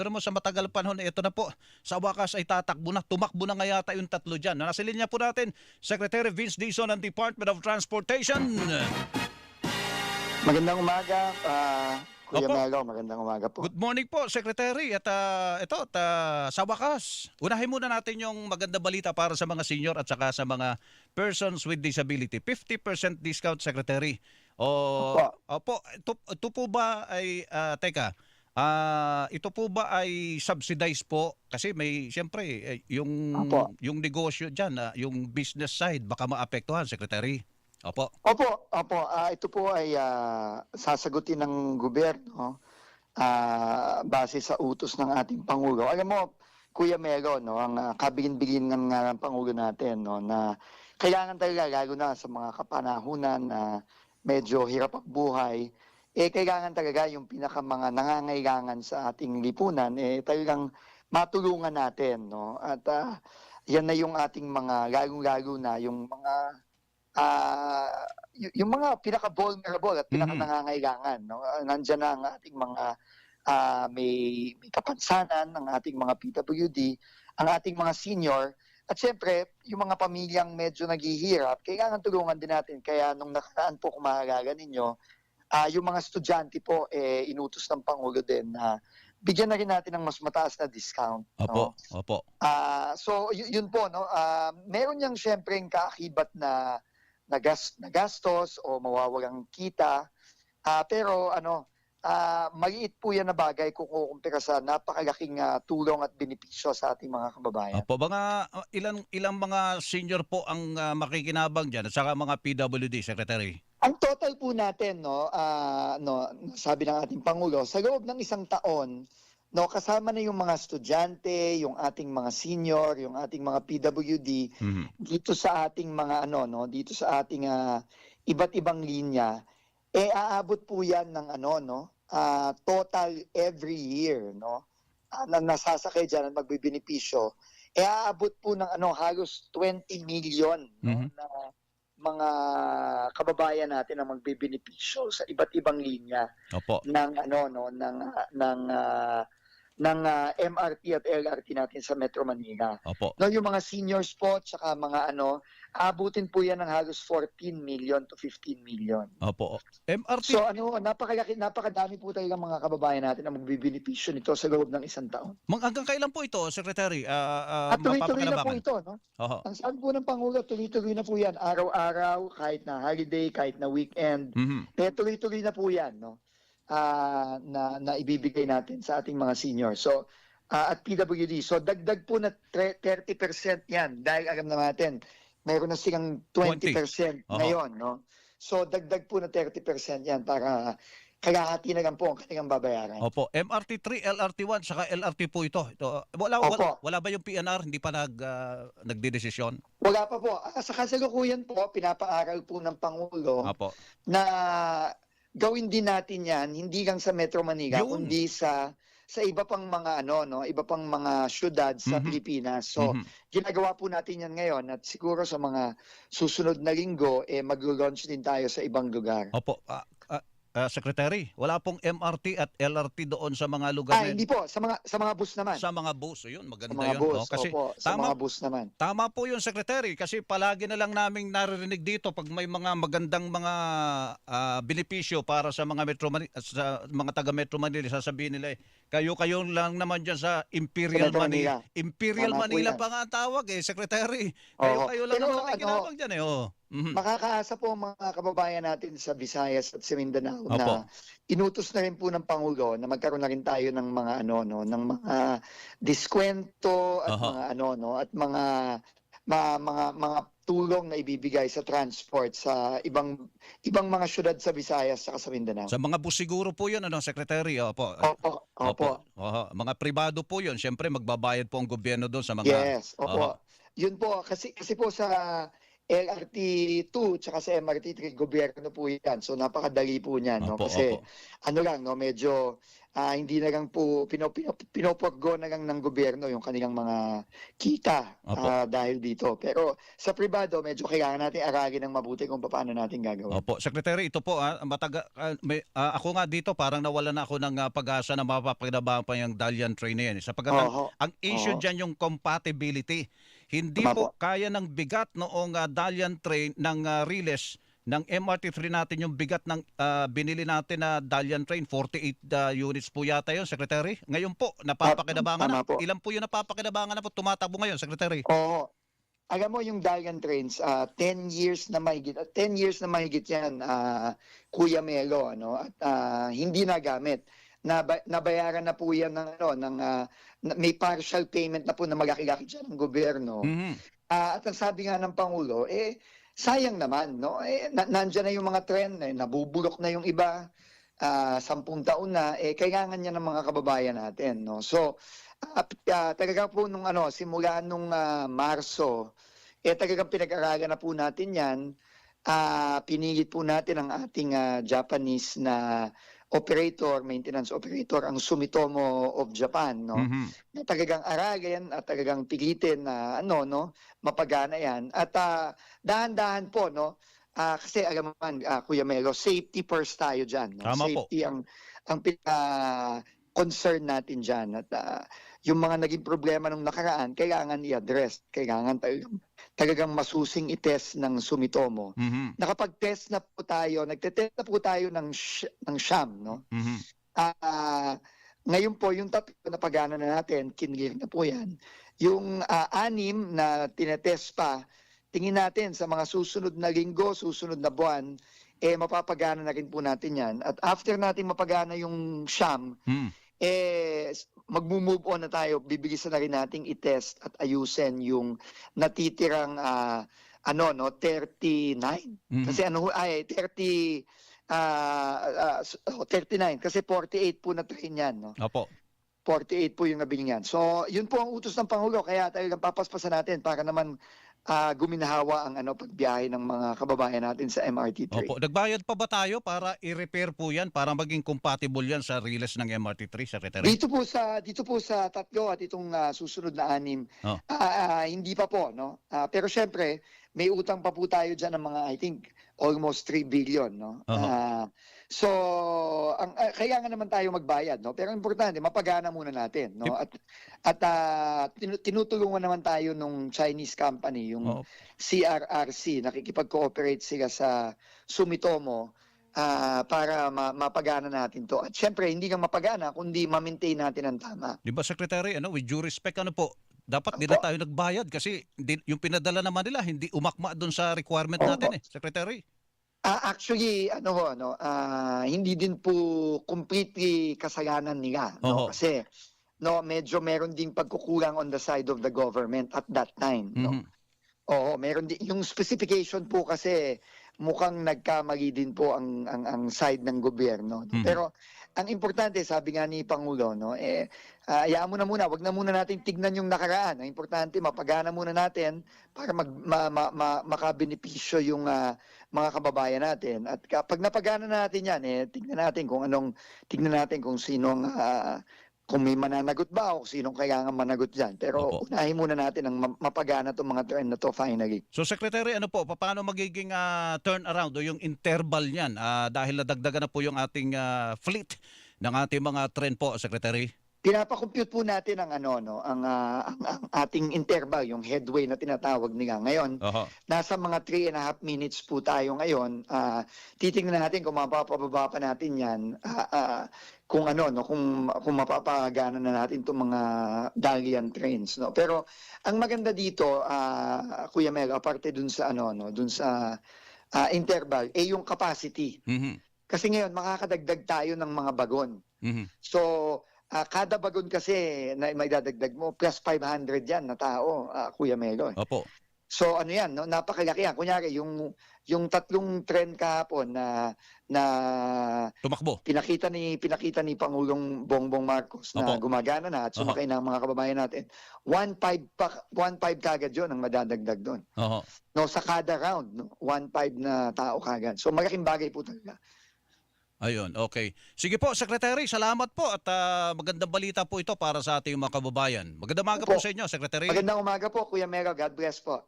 pero mo sa matagal panahon, eh, ito na po, sa wakas ay tatakbo na, tumakbo na nga yata yung tatlo dyan. Nasa linya po natin, Secretary Vince Dizon ng Department of Transportation. Magandang umaga, ah, Kuya Opo. Melo. Magandang umaga po. Good morning po, Secretary. At ah, ito, at, ah, sa wakas, unahin muna natin yung maganda balita para sa mga senior at saka sa mga persons with disability. 50% discount, Secretary. O, Opo. opo, ito, ito po ba ay, ah, teka, ah, ito po ba ay subsidized po? Kasi may, siyempre, eh, yung, Opo. yung negosyo dyan, ah, yung business side, baka maapektuhan, Secretary. Opo. Opo, opo. ah, ito po ay ah, sasagutin ng gobyerno ah, base sa utos ng ating Pangulo. Alam mo, Kuya Melo, no, ang uh, kabilin-bilin ng, ah, ng Pangulo natin no, na kailangan talaga, lalo na sa mga kapanahunan na medyo hirap ang buhay, eh kailangan talaga yung pinaka mga nangangailangan sa ating lipunan, eh talagang matulungan natin. No? At ah, yan na yung ating mga, lalong-lalo na yung mga y- yung mga pinaka-vulnerable at Mhm. pinaka-nangangailangan. No? Ah, Nandyan na ang ating mga ah, may, may kapansanan, ang ating mga PWD, ang ating mga senior, at syempre, yung mga pamilyang medyo naghihirap, kailangan tulungan din natin. Kaya nung nakaraan po, kung maaalala ninyo, ah yung mga estudyante po, eh, inutos ng Pangulo din na bigyan na rin natin ng mas mataas na discount. Opo. no? Opo. Ah, so yun po no. Ah, meron yang syempre kaakibat na na, gas, na gastos o mawawalang kita. Ah, pero ano, ah, maliit po yan na bagay kung kukumpira sa napakalaking ah, tulong at benepisyo sa ating mga kababayan. Opo, mga uh, ilang ilang mga senior po ang uh, makikinabang diyan at saka mga PWD secretary. Ang total po natin no, ah, no, sabi ng ating pangulo, sa loob ng isang taon, no, kasama na yung mga estudyante, yung ating mga senior, yung ating mga PWD, Mhm. dito sa ating mga ano no dito sa ating ah, iba't ibang linya eh aabot po yan ng ano no ah, total every year no ah, na nasasakay diyan at magbibenepisyo eh aabot po ng ano halos 20 million no, Mhm. na mga kababayan natin na magbibenepisyo sa iba't ibang linya Opo. ng ano no ng ng ah, ng ah, MRT at LRT natin sa Metro Manila. Opo. No, yung mga seniors po, tsaka mga ano, abutin po yan ng halos 14 million to 15 million. Opo. MRT So ano, napakalaki, napakadami po talaga mga kababayan natin na magbibenepisyo nito sa loob ng isang taon. Mang- hanggang kailan po ito, secretary? Ah, ah, At tuloy-tuloy na po ito, no? Oho. Ang sabi po ng Pangulo, tuloy-tuloy na po yan. Araw-araw, kahit na holiday, kahit na weekend, Mhm. eh tuloy-tuloy na po yan, no? Ah, na, na ibibigay natin sa ating mga senior. So, ah, at PWD. So, dagdag po na tre- 30% yan dahil alam na natin, mayroon na silang 20% Oho. ngayon, no? So, dagdag po na 30% yan para kalahati na lang po ang kanilang babayaran. Opo. MRT3, LRT1 saka LRT po ito. ito wala, wala Opo. wala ba yung PNR hindi pa nag ah, nagdedesisyon? Wala pa po. Sa kasalukuyan po, pinapaaral po ng Pangulo Opo. na gawin din natin yan hindi lang sa Metro Manila Yun. kundi sa sa iba pang mga ano no iba pang mga syudad sa Mhm. Pilipinas so Mhm. ginagawa po natin yan ngayon at siguro sa mga susunod na linggo eh maglo-launch din tayo sa ibang lugar Opo. Ah, ah, ah, secretary, wala pong MRT at LRT doon sa mga lugar ah na- hindi po sa mga sa mga bus naman sa mga bus. Ayun, sa maganda mga yun. bus no? Kasi opo, sa tama- mga bus naman Tama po yun, Secretary, kasi palagi na lang naming naririnig dito pag may mga magandang mga ah, benepisyo para sa mga Metro Manila, sa mga taga Metro Manila, sasabihin nila eh, kayo kayo lang naman dyan sa Imperial Metro Manila. Manila. Imperial Manila pa nga ang tawag eh, Secretary. Kayo Oo. kayo lang Pero naman ano, nakikinabang dyan eh. Oh. Mhm. Makakaasa po ang mga kababayan natin sa Visayas at sa Mindanao Opo. na inutos na rin po ng Pangulo na magkaroon na rin tayo ng mga ano no ng mga diskwento at Aha. mga ano no at mga mga mga, mga tulong na ibibigay sa transport sa ibang ibang mga syudad sa Visayas at sa Mindanao. Sa mga bus siguro po yun, ano, Secretary. Opo. Opo, opo. Oho. Mga pribado po yun. Siyempre, magbabayad po ang gobyerno doon sa mga... Yes, opo. Oho. Yun po kasi kasi po sa LRT2 tsaka sa MRT3 gobyerno po yan. So napakadali po niyan no Opo, kasi opo. ano lang no medyo ah, hindi na lang po pino, pino, pinoporgo na lang ng gobyerno yung kanilang mga kita Opo. ah, dahil dito. Pero sa pribado medyo kailangan natin aralin ng mabuti kung paano natin gagawin. Opo, Secretary, ito po ah, mataga ah, may, ah, ako nga dito parang nawala na ako ng ah, pag-asa na mapapakinabangan pa yung Dalian train na yan. eh. Sapagkat ang, Oho. ang issue Oo. diyan yung compatibility. Hindi Tama po po. kaya ng bigat noong ah, Dalian train ng uh, Riles ng MRT3 natin yung bigat ng ah, binili natin na Dalian train 48 ah, units po yata yun Secretary. Ngayon po napapakinabangan na. Po. Ilan po yung napapakinabangan na po tumatakbo ngayon Secretary? Oo. Alam mo yung Dalian Trains, ah 10 years na mahigit, ah, 10 years na mahigit yan, ah, Kuya Melo, ano, at ah, hindi nagamit. Naba- nabayaran na po yan ng, ano, ng, na- may partial payment na po na malaki-laki dyan ng gobyerno. Mhm. Ah, at ang sabi nga ng Pangulo, eh, sayang naman, no? Eh, na, nandyan na yung mga trend, eh, nabubulok na yung iba, ah, sampung taon na, eh, kailangan niya ng mga kababayan natin, no? So, p- ah, talaga po nung ano, simula nung ah, Marso, eh, talagang pinag-aralan na po natin yan, ah, pinilit po natin ang ating ah, Japanese na operator, maintenance operator, ang Sumitomo of Japan, no? Mhm. na talagang aralin at talagang pilitin na ano no mapagana yan at ah, dahan-dahan po no ah, kasi alam mo man ah, Kuya Melo safety first tayo diyan no? Tama po. safety ang ang pinaka concern natin diyan at ah, yung mga naging problema nung nakaraan kailangan i-address kailangan talagang, talagang masusing i-test ng Sumitomo Mhm. nakapag-test na po tayo nagte-test na po tayo ng sh- ng sham no Mhm. Ah, ngayon po, yung tatlo na pagana na natin, kinlir na po yan. Yung ah, anim na tinetest pa, tingin natin sa mga susunod na linggo, susunod na buwan, eh mapapagana na rin po natin yan. At after natin mapagana yung sham, Mhm. Eh magmo-move on na tayo, bibilisan na rin nating i-test at ayusin yung natitirang ah, ano no 39 Mhm. kasi ano ay 30 ah ah, s- oh, 39 kasi 48 po na train yan no. Opo. 48 po yung nabili niyan. So, yun po ang utos ng Pangulo kaya talagang papaspasan natin para naman ah, guminahawa ang ano pagbiyahe ng mga kababayan natin sa MRT train. Opo, nagbayad pa ba tayo para i-repair po 'yan para maging compatible 'yan sa riles ng MRT3 Secretary? Dito po sa dito po sa tatlo at itong ah, susunod na anim, Oh. ah, ah, hindi pa po no. Ah, pero syempre, may utang pa po tayo diyan ng mga I think almost 3 billion no. Oho. Ah, so ang ah, kailangan naman tayo magbayad no. Pero importante mapagana muna natin no. At at ah, tinu- tinutulungan naman tayo nung Chinese company yung Oo. CRRC nakikipag-cooperate sila sa Sumitomo ah, para ma- mapagana natin to. At syempre, hindi lang mapagana, kundi ma-maintain natin ang tama. Di ba Secretary, ano, with due respect ano po, dapat Opo. di na tayo nagbayad kasi yung pinadala naman nila hindi umakma doon sa requirement Opo. natin eh, Secretary. Ah, actually, ano ho, ano, ah, hindi din po completely kasalanan nila. No? Oho. Kasi, no, medyo meron ding pagkukulang on the side of the government at that time. No? Mhm. Oo, meron din. Yung specification po kasi mukhang nagkamali din po ang ang, ang side ng gobyerno. Mhm. Pero ang importante, sabi nga ni Pangulo, no, eh, ah, hayaan mo na muna, wag na muna natin tignan yung nakaraan. Ang importante, mapagana muna natin para mag, ma, ma, ma- makabenepisyo yung ah, mga kababayan natin. At kapag napagana natin yan, eh, tignan natin kung anong, tignan natin kung sinong ah, kung may mananagot ba o sinong kailangan managot dyan. Pero Opo. unahin muna natin ang ma- mapagana itong mga trend na to finally. So Secretary, ano po, paano magiging ah, turnaround o yung interval niyan Ah, dahil nadagdagan na po yung ating ah, fleet ng ating mga train po, Secretary? Pinapakompute po natin ang ano no, ang, ah, ang, ang ating interval, yung headway na tinatawag nila. Ngayon, Oho. nasa mga 3 and a half minutes po tayo ngayon. Ah, titingnan natin kung mapapababa pa natin 'yan. Ah, ah, kung ano no, kung kung mapapagana na natin 'tong mga Dalian trains no. Pero ang maganda dito, ah, Kuya Mel, aparte dun sa ano no, dun sa ah, interval, eh yung capacity. Mhm. Kasi ngayon makakadagdag tayo ng mga bagon. Mhm. So, ah, kada bagon kasi na may dadagdag mo, plus 500 yan na tao, ah, Kuya Melo. eh. Opo. So ano yan, no? napakalaki yan. Kunyari, yung, yung tatlong trend kahapon na, na Tumakbo. pinakita ni pinakita ni Pangulong Bongbong Marcos na Opo. gumagana na at sumakay ng mga kababayan natin. 1.5 pa 1.5 kagad 'yon ang madadagdag doon. Oo. No, sa kada round, no, 1.5 na tao kagad. So malaking bagay po talaga. Ayun, okay. Sige po, Secretary, salamat po at ah, magandang balita po ito para sa ating mga kababayan. Magandang umaga po Opo. sa inyo, Secretary. Magandang umaga po, Kuya Mero. God bless po.